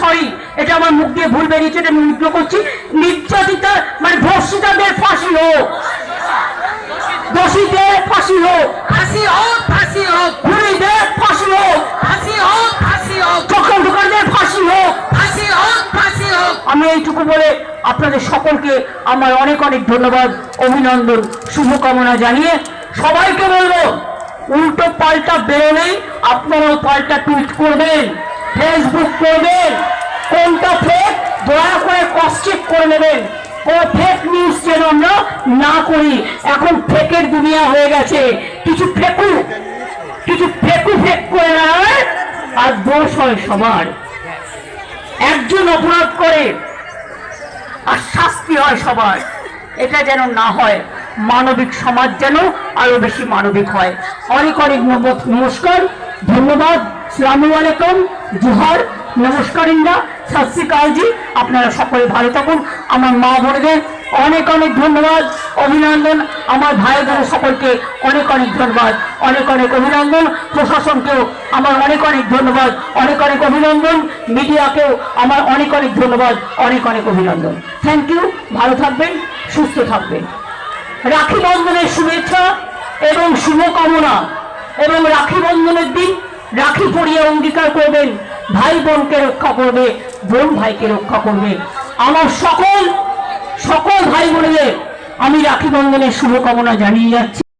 Sorry এটা আমার মুখ দিয়ে ভুল বেরিয়েছে এটা আমি উল্টো করছি। নির্যাতিতা মানে ধর্ষিতাদের ফাঁসি হোক। দোষীদের ফাঁসি হোক। ফাঁসি হোক ফাঁসি হোক। খুনিদের ফাঁসি হোক। ফাঁসি হোক ফাঁসি হোক। চক্রান্তকারীদের ফাঁসি হোক। ফাঁসি হোক ফাঁসি হোক। আমি এইটুকু বলে আপনাদের সকলকে আমার অনেক অনেক ধন্যবাদ অভিনন্দন শুভকামনা জানিয়ে সবাইকে বলব উল্টো পাল্টা বেরোলেই আপনারাও পাল্টা টুইট করবেন। ফেসবুক করবেন, কোনটা ফেক দয়া করে ক্রস করে নেবেন। কোনো ফেক নিউজ যেন আমরা না করি। এখন ফেকের দুনিয়া হয়ে গেছে। কিছু ফেকু কিছু ফেকু ফেক করে না আর দোষ হয় সবার। একজন অপরাধ করে আর শাস্তি হয় সবার। এটা যেন না হয়, মানবিক সমাজ যেন আরও বেশি মানবিক হয়। অনেক অনেক নম- নমস্কার, ধন্যবাদ, সালামু আলাইকুম। জোহার, নমস্কার ইন্দা সত শ্রীকালজি আপনারা সকলে ভালো থাকুন। আমার মা বোনদের অনেক অনেক ধন্যবাদ, অভিনন্দন। আমার ভাই বোন সকলকে অনেক অনেক ধন্যবাদ, অনেক অনেক অভিনন্দন। প্রশাসনকেও আমার অনেক অনেক ধন্যবাদ, অনেক অনেক অভিনন্দন। মিডিয়াকেও আমার অনেক অনেক ধন্যবাদ, অনেক অনেক অভিনন্দন। থ্যাংক ইউ ভালো থাকবেন, সুস্থ থাকবেন। রাখি বন্ধনের শুভেচ্ছা এবং শুভকামনা এবং রাখি বন্ধনের দিন রাখি পরিয়ে অঙ্গীকার করবেন। ভাই বোনকে রক্ষা করবে বোন ভাইকে রক্ষা করবে। আমার সকল সকল ভাই বোনদের আমি রাখি বন্ধনের শুভকামনা জানিয়ে যাচ্ছি।